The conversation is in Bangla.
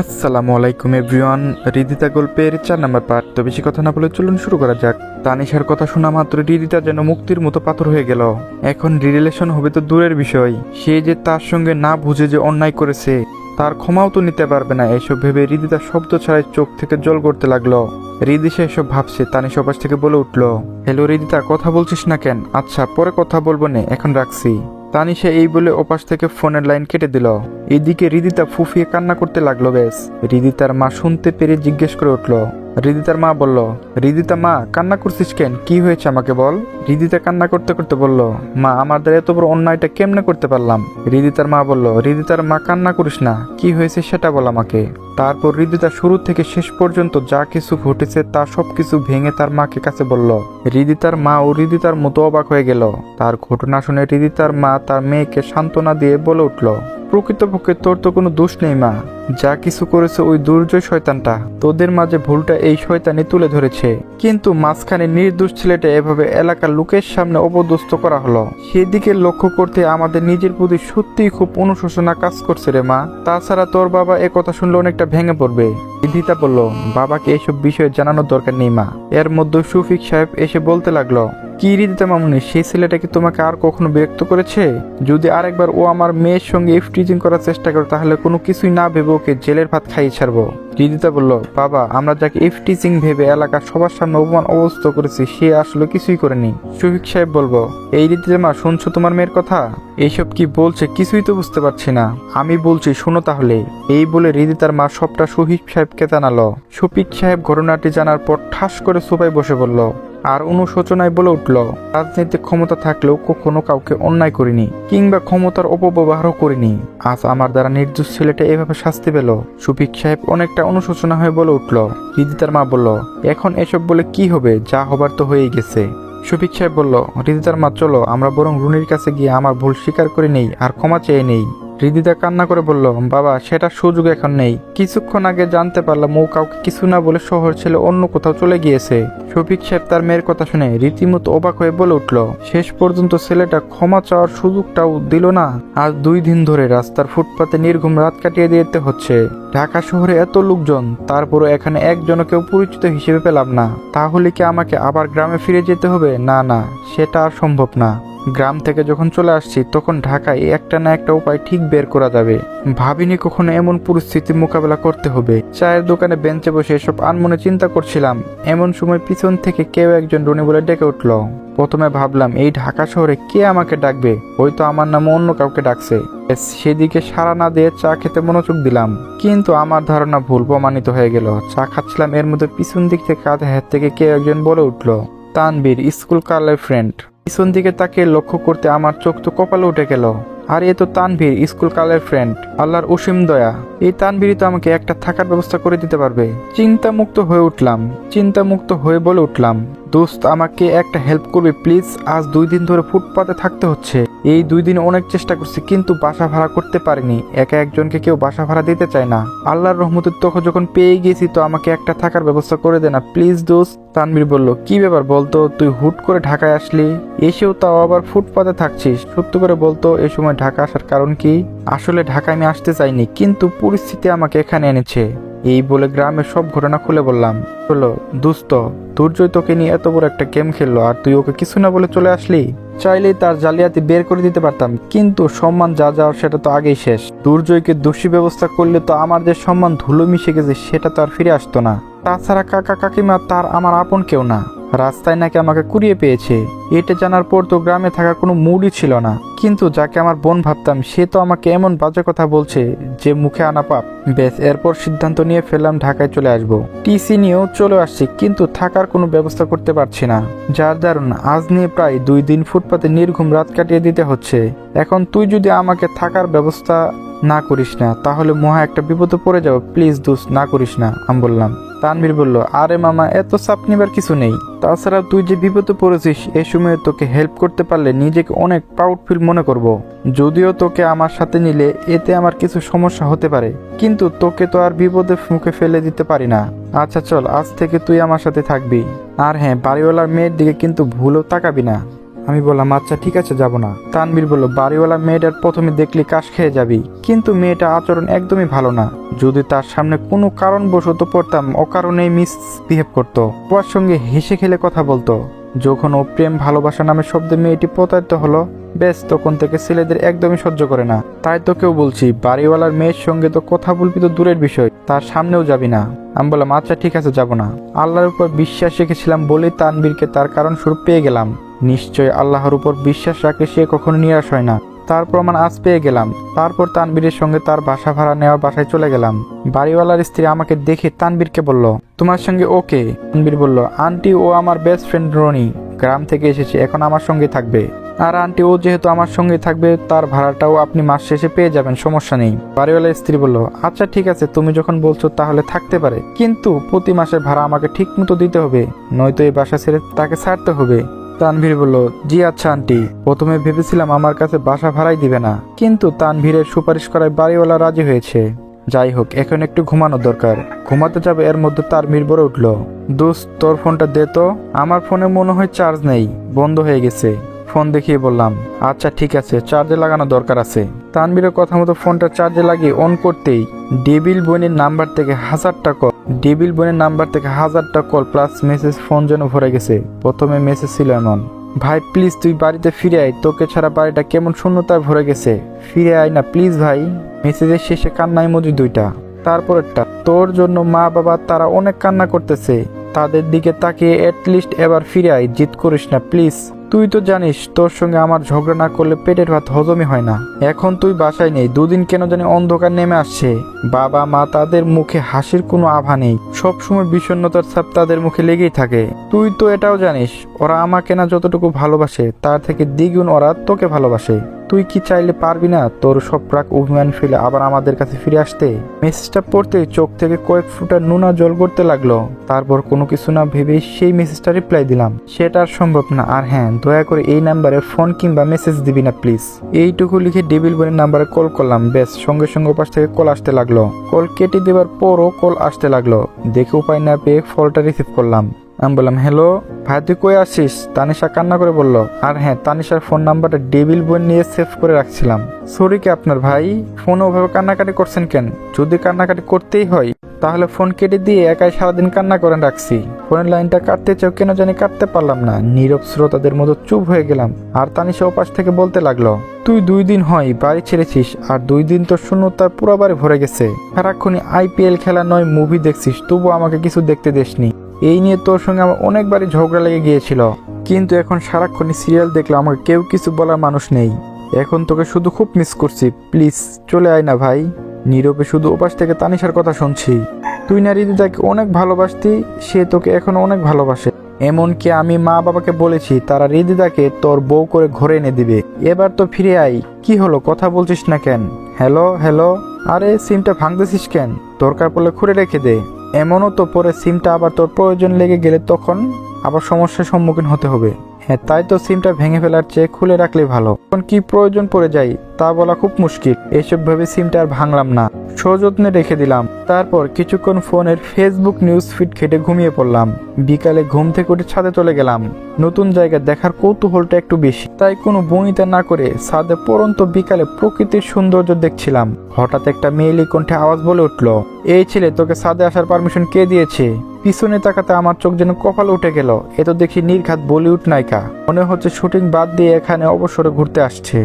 আসসালামু আলাইকুম এভরিওয়ান রিদিতা গল্পের চার নাম্বার পার্ট তো বেশি কথা না বলে চলুন শুরু করা যাক। তানিশার কথা শোনা মাত্র রিদিতা যেন মুক্তির মতো পাথর হয়ে গেল। এখন রিলেশন হবে তো দূরের বিষয়। সে যে তার সঙ্গে না বুঝে যে অন্যায় করেছে, তার ক্ষমাও তো নিতে পারবে না। এসব ভেবে রিদিতা শব্দ ছাড়াই চোখ থেকে জল করতে লাগল। রিদিশা এসব ভাবছে, তানিশ অপাশ থেকে বলে উঠল, হ্যালো রিদিতা কথা বলছিস না কেন? আচ্ছা পরে কথা বলব নে, এখন রাখছি। তানিশা এই বলে ওপাশ থেকে ফোনের লাইন কেটে দিল। এদিকে রিদিতা ফুফিয়ে কান্না করতে লাগল বেশ। রিদিতার মা শুনতে পেরে জিজ্ঞেস করে উঠল, রিদিতার মা বলল, রিদিতা মা, কান্না করছিস কেন? কি হয়েছে আমাকে বল? রিদিতা কান্না করতে করতে বলল, মা আমার দ্বারা এত বড় অন্যায়টা কেমনে করতে পারলাম? রিদিতার মা বলল, রিদিতার মা, কান্না করিস না। কি হয়েছে সেটা বল আমাকে। তারপর রিদিতা শুরু থেকে শেষ পর্যন্ত যা কিছু ঘটেছে তা সবকিছু ভেঙে তার মাকে কাছে বলল। রিদিতার মা ও রিদিতার মতো অবাক হয়ে গেল। তার ঘটনা শুনে রিদিতার মা তার মেয়েকে সান্ত্বনা দিয়ে বলে উঠল প্রকৃতপক্ষে তোর তো কোনো দোষ নেই, মা। যা কিছু করেছে ওই দুর্জয় শয়তানটা। তোদের মাঝে ভুলটা এই শয়তানি তুলে ধরেছে। কিন্তু মাঝখানে নির্দোষ ছেলেটা এভাবে এলাকার লোকের সামনে অপদস্থ করা হলো। সেদিকে লক্ষ্য করতে আমাদের নিজের প্রতি সত্যিই খুব অনুশোচনা কাজ করছে রে, মা। তাছাড়া তোর বাবা এ কথা শুনলে অনেকটা ভেঙে পড়বে। বিধিতা বলল, বাবাকে এসব বিষয়ে জানানোর দরকার নেই, মা। এর মধ্যে সুফিক সাহেব এসে বলতে লাগল কি দিতে মামুনি, সেই ছেলেটা কি তোমাকে আর কখনো বিরক্ত করেছে? যদি আরেকবার ও আমার মেয়ের সঙ্গে ইফটিজিং করার চেষ্টা করে, তাহলে কোনো কিছুই না ভেবে ওকে জেলের ভাত খাইয়ে ছাড়বো। রিদিতা বলল, বাবা, আমরা যাকে ইফটিজিং ভেবে এলাকার সবার সামনে অপমান অবস্থ করেছি, সে আসলে কিছুই করেনি। শফিক সাহেব বলব এই রীতিতে মা, শুনছো তোমার মেয়ের কথা? এইসব কি বলছে কিছুই তো বুঝতে পারছি না। আমি বলছি, শোনো তাহলে। এই বলে রিদিতার মা সবটা শহীদ সাহেবকে জানালো। শফিক সাহেব ঘটনাটি জানার পর ঠাস করে সোফায় বসে বলল আর অনুশোচনায় বলে উঠল রাজনীতিক ক্ষমতা থাকলেও কখনো কাউকে অন্যায় করিনি কিংবা ক্ষমতার অপব্যবহারও করিনি। আজ আমার দ্বারা নির্দোষ ছেলেটা এভাবে শাস্তি পেল। সুফিক সাহেব অনেকটা অনুশোচনা হয়ে বলে উঠল রিদিতার মা বলল, এখন এসব বলে কি হবে? যা হবার তো হয়েই গেছে। শফিক সাহেব বলল রিদিতার মা, চলো, আমরা বরং রুনির কাছে গিয়ে আমার ভুল স্বীকার করে নেই আর ক্ষমা চেয়ে নেই। রিদিতা কান্না করে বলল, বাবা, সেটা সুযোগ এখন নেই। কিছুক্ষণ আগে জানতে পারলাম ও কাউকে কিছু না বলে শহর ছেলে অন্য কোথাও চলে গিয়েছে। শফিক সাহেব তার মেয়ের কথা শুনে রীতিমতো অবাক হয়ে বলে উঠল, শেষ পর্যন্ত ছেলেটা ক্ষমা চাওয়ার সুযোগটাও দিল না। আজ দুই দিন ধরে রাস্তার ফুটপাতে নির্ঘুম রাত কাটিয়ে দিতে হচ্ছে। ঢাকা শহরে এত লোকজন, তারপরও এখানে একজনকেও পরিচিত হিসেবে পেলাম না। তাহলে কি আমাকে আবার গ্রামে ফিরে যেতে হবে? না না, সেটা আর সম্ভব না। গ্রাম থেকে যখন চলে আসছি, তখন ঢাকায় একটা না একটা উপায় ঠিক বের করা যাবে। ভাবিনি কখনো এমন পরিস্থিতি মোকাবেলা করতে হবে। চায়ের দোকানে বেঞ্চে বসে এসব আনমনে চিন্তা করছিলাম। এমন সময় পিছন থেকে কেউ একজন রনি বলে ডেকে উঠল। প্রথমে ভাবলাম, এই ঢাকা শহরে কে আমাকে ডাকবে? হয়তো আমার নামে অন্য কাউকে ডাকছে। সেদিকে সাড়া না দিয়ে চা খেতে মনোযোগ দিলাম। কিন্তু আমার ধারণা ভুল প্রমাণিত হয়ে গেল। চা খাচ্ছিলাম, এর মধ্যে পিছন দিক থেকে কাঁধে হাত থেকে কেউ একজন বলে উঠল তানবীর স্কুল কালের ফ্রেন্ড পিছন দিকে তাকে লক্ষ্য করতে আমার চোখ তো কপালে উঠে গেল। আর এ তো তানভীর, স্কুল কালের ফ্রেন্ড আল্লাহর অসীম দয়া। এই তানভীরই তো আমাকে একটা থাকার ব্যবস্থা করে দিতে পারবে। চিন্তা মুক্ত হয়ে উঠলাম। চিন্তা মুক্ত হয়ে বলে উঠলাম। দোস্ত, আমাকে একটা হেল্প করবে প্লিজ আজ দুই দিন ধরে ফুটপাতে থাকতে হচ্ছে। এই দুই দিন অনেক চেষ্টা করছি, কিন্তু বাসা ভাড়া করতে পারিনি। একা একজনকে কেউ বাসা ভাড়া দিতে চায় না। আল্লাহর রহমতের তখন যখন পেয়ে গেছি, তো আমাকে একটা থাকার ব্যবস্থা করে দে না। প্লিজ দোস্ত, তানভীর বলল, কি ব্যাপার বলতো, তুই হুট করে ঢাকায় আসলি? এসেও তাও আবার ফুটপাতে থাকছিস। সত্যি করে বলতো, এ সময় ঢাকা আসার কারণ কি? আসলে ঢাকায় আমি আসতে চাইনি, কিন্তু পরিস্থিতি আমাকে এখানে এনেছে। এই বলে গ্রামে সব ঘটনা খুলে বললাম। হলো দুস্ত দুর্জয় তোকে নিয়ে এত বড় একটা গেম খেললো, আর তুই ওকে কিছু না বলে চলে আসলি? চাইলেই তার জালিয়াতি বের করে দিতে পারতাম, কিন্তু সম্মান যা যাওয়ার সেটা তো আগেই শেষ। দুর্জয়কে দোষী ব্যবস্থা করলে তো আমার যে সম্মান ধুলো মিশে গেছে, সেটা তো আর ফিরে আসতো না। তাছাড়া কাকা কাকিমা, তার আমার আপন কেউ না। রাস্তায় নাকি আমাকে কুড়িয়ে পেয়েছে। এটা জানার পর তো গ্রামে থাকার কোনো মুডই ছিল না। কিন্তু যাকে আমার বোন ভাবতাম, সে তো আমাকে এমন বাজে কথা বলছে যে মুখে আনা পাপ। বেশ এরপর সিদ্ধান্ত নিয়ে ফেললাম, ঢাকায় চলে আসব। টিসি নিয়েও চলে আসছি, কিন্তু থাকার কোনো ব্যবস্থা করতে পারছি না। যার দারুণ, আজ নিয়ে প্রায় দুই দিন ফুটপাতে নির্ঘুম রাত কাটিয়ে দিতে হচ্ছে। এখন তুই যদি আমাকে থাকার ব্যবস্থা না করিস না, তাহলে মহা একটা বিপদে পড়ে যাব প্লিজ দোষ না করিস না, আমি বললাম। তানভীর বলল, আরে মামা, এত চাপ নিবার কিছু নেই। তাছাড়া তুই যে বিপদে পড়েছিস, এ সময় তোকে হেল্প করতে পারলে নিজেকে অনেক প্রাউড ফিল মনে করব। যদিও তোকে আমার সাথে নিলে এতে আমার কিছু সমস্যা হতে পারে, কিন্তু তোকে তো আর বিপদে মুখে ফেলে দিতে পারি না। আচ্ছা চল, আজ থেকে তুই আমার সাথে থাকবি। আর হ্যাঁ বাড়িওয়ালার মেয়ের দিকে কিন্তু ভুলও তাকাবি না। আমি বললাম আচ্ছা ঠিক আছে, যাব না। তানবীর বলল, বাড়িওয়ালা মেয়েটার প্রথমে দেখলি কাশ খেয়ে যাবি, কিন্তু মেয়েটা আচরণ একদমই ভালো না। যদি তার সামনে কোনো কারণ কারণবশত পড়তাম, অকারণেই মিস বিহেভ করতো। ওর সঙ্গে হেসে খেলে কথা বলতো। যখন ও প্রেম ভালোবাসা নামে শব্দে মেয়েটি প্রতারিত হলো বেশ তখন থেকে ছেলেদের একদমই সহ্য করে না। তাই তো কেউ বলছি, বাড়িওয়ালার মেয়ের সঙ্গে তো কথা বলবি তো দূরের বিষয়, তার সামনেও যাবি না। আমি বললাম আচ্ছা ঠিক আছে, যাব না। আল্লাহর উপর বিশ্বাস রেখেছিলাম বলেই তানবীরকে তার কারণ স্বরূপ পেয়ে গেলাম। নিশ্চয় আল্লাহর উপর বিশ্বাস রাখে সে কখনো নিরাশ হয় না। তার প্রমাণ আজ পেয়ে গেলাম। তারপর তানবীরের সঙ্গে তার বাসা ভাড়া নেওয়ার বাসায় চলে গেলাম। বাড়িওয়ালার স্ত্রী আমাকে দেখে তানবীরকে বলল, তোমার সঙ্গে ওকে তানবীর বলল, আন্টি ও আমার বেস্ট ফ্রেন্ড রনি। গ্রাম থেকে এসেছে, এখন আমার সঙ্গে থাকবে। আর আন্টি ও যেহেতু আমার সঙ্গে থাকবে, তার ভাড়াটাও আপনি মাস শেষে পেয়ে যাবেন, সমস্যা নেই। বাড়িওয়ালার স্ত্রী বলল আচ্ছা ঠিক আছে, তুমি যখন বলছো তাহলে থাকতে পারে। কিন্তু প্রতি মাসের ভাড়া আমাকে ঠিক মতো দিতে হবে, নয়তো এই বাসা ছেড়ে তাকে ছাড়তে হবে। তানভীর বলল, জি আচ্ছা আন্টি। প্রথমে ভেবেছিলাম আমার কাছে বাসা ভাড়াই দিবে না, কিন্তু তানভীরের সুপারিশ করায় বাড়িওয়ালা রাজি হয়েছে। যাই হোক, এখন একটু ঘুমানো দরকার। ঘুমাতে যাবে, এর মধ্যে তার মির বলে উঠল। দোস্ত, তোর ফোনটা দে তো। আমার ফোনে মনে হয় চার্জ নেই, বন্ধ হয়ে গেছে। ফোন দেখিয়ে বললাম আচ্ছা ঠিক আছে, চার্জে লাগানো দরকার আছে। তানবীরের কথা মতো ফোনটা চার্জে লাগিয়ে অন করতেই ডেবিল বোনের নাম্বার থেকে হাজারটা কল, ডেবিল বোনের নাম্বার থেকে হাজারটা কল প্লাস মেসেজ ফোন যেন ভরে গেছে। প্রথমে মেসেজ ছিল এমন, ভাই প্লিজ তুই বাড়িতে ফিরে আয়, তোকে ছাড়া বাড়িটা কেমন শূন্যতায় ভরে গেছে। ফিরে আয় না প্লিজ ভাই। মেসেজের শেষে কান্নায় ইমোজি দুইটা, তারপরেরটা, তোর জন্য মা, বাবা, তারা অনেক কান্না করতেছে। তাদের দিকে তাকিয়ে লিস্ট এবার ফিরে আয় জিত করিস না প্লিজ তুই তো জানিস, তোর সঙ্গে আমার ঝগড়া না করলে পেটের ভাত হজমই হয় না। এখন তুই বাসায় নেই, দুদিন কেন জানি অন্ধকার নেমে আসছে। বাবা, মা তাদের মুখে হাসির কোনো আভা নেই। সবসময় বিষণ্নতার ছাপ তাদের মুখে লেগেই থাকে। তুই তো এটাও জানিস, ওরা আমাকে না যতটুকু ভালোবাসে, তার থেকে দ্বিগুণ ওরা তোকে ভালোবাসে। তুই কি চাইলে পারবি না তোর সব প্রাক অভিমান ফেলে আবার আমাদের কাছে ফিরে আসতে? মেসেজটা পড়তে চোখ থেকে কয়েক ফুটা নুনা জল করতে লাগল। তারপর কোনো কিছু না ভেবেই সেই মেসেজটা রিপ্লাই দিলাম। সেটা আর সম্ভব না। আর হ্যাঁ দয়া করে এই নাম্বারে ফোন কিংবা মেসেজ দিবি না প্লিজ এইটুকু লিখে ডেবিল বোনের নাম্বারে কল করলাম। বেশ সঙ্গে সঙ্গে ওপাশ থেকে কল আসতে লাগল। কল কেটে দেওয়ার পরও কল আসতে লাগল। দেখে উপায় না পেয়ে ফলটা রিসিভ করলাম। আমি বললাম, হ্যালো, ভাই, তুই কই আসিস তানিশা কান্না করে বলল, আর হ্যাঁ তানিশার ফোন নাম্বারটা ডেবিল বই নিয়ে সেভ করে রাখছিলাম। সরি কি আপনার ভাই, ফোনে ওভাবে কান্নাকাটি করছেন কেন? যদি কান্নাকাটি করতেই হয়, তাহলে ফোন কেটে দিয়ে একাই সারাদিন কান্না করে রাখছি। ফোনের লাইনটা কাটতে চাও কেন জানি কাটতে পারলাম না। নীরব শ্রোতাদের মতো চুপ হয়ে গেলাম। আর তানিশা ওপাশ থেকে বলতে লাগল, তুই দুই দিন হয় বাড়ি ছেড়েছিস, আর দুই দিন তো শূন্যতার পুরো বাড়ি ভরে গেছে। সারাক্ষণই আইপিএল খেলা নয়, মুভি দেখছিস তবু আমাকে কিছু দেখতে দেসনি। এই নিয়ে তোর সঙ্গে আমার অনেকবারই ঝগড়া লেগে গিয়েছিল। কিন্তু এখন সারাক্ষণই সিরিয়াল দেখলে আমাকে কেউ কিছু বলার মানুষ নেই। এখন তোকে শুধু খুব মিস করছি। প্লিজ চলে আয় না ভাই। নীরবে শুধু ওপাশ থেকে তানিশার কথা শুনছি। তুই না হৃদিতাকে অনেক ভালোবাসতি, সে তোকে এখন অনেক ভালোবাসে। এমনকি আমি মা বাবাকে বলেছি, তারা হৃদিতাকে তোর বউ করে ঘরে এনে দিবে। এবার তো ফিরে আই কি হলো, কথা বলছিস না কেন? হ্যালো হ্যালো আরে, সিমটা ভাঙতেছিস কেন? দরকার পড়লে খুঁড়ে রেখে দে। এমনও তো পরে সিমটা আবার তোর প্রয়োজন লেগে গেলে তখন আবার সমস্যার সম্মুখীন হতে হবে। হ্যাঁ তাই তো সিমটা ভেঙে ফেলার চেয়ে খুলে রাখলে ভালো। এখন কি প্রয়োজন পড়ে যায়, তা বলা খুব মুশকিল। এসব ভেবে সিমটা আর ভাঙলাম না। সযত্নে রেখে দিলাম। তারপর কিছুক্ষণ ফোনের ফেসবুক নিউজ ফিড খেটে ঘুমিয়ে পড়লাম। বিকালে ঘুম থেকে উঠে ছাদে চলে গেলাম। নতুন জায়গা দেখার কৌতূহলটা একটু বেশি। তাই কোনো বনিতা না করে ছাদে পরন্ত বিকালে প্রকৃতির সৌন্দর্য দেখছিলাম। হঠাৎ একটা মেয়েলি কণ্ঠে আওয়াজ বলে উঠল, এই ছেলে, তোকে ছাদে আসার পারমিশন কে দিয়েছে? পিছনে তাকাতে আমার চোখ যেন কপাল উঠে গেল। এ তো দেখি নির্ঘাত বলিউড নায়িকা। মনে হচ্ছে শুটিং বাদ দিয়ে এখানে অবসরে ঘুরতে আসছে।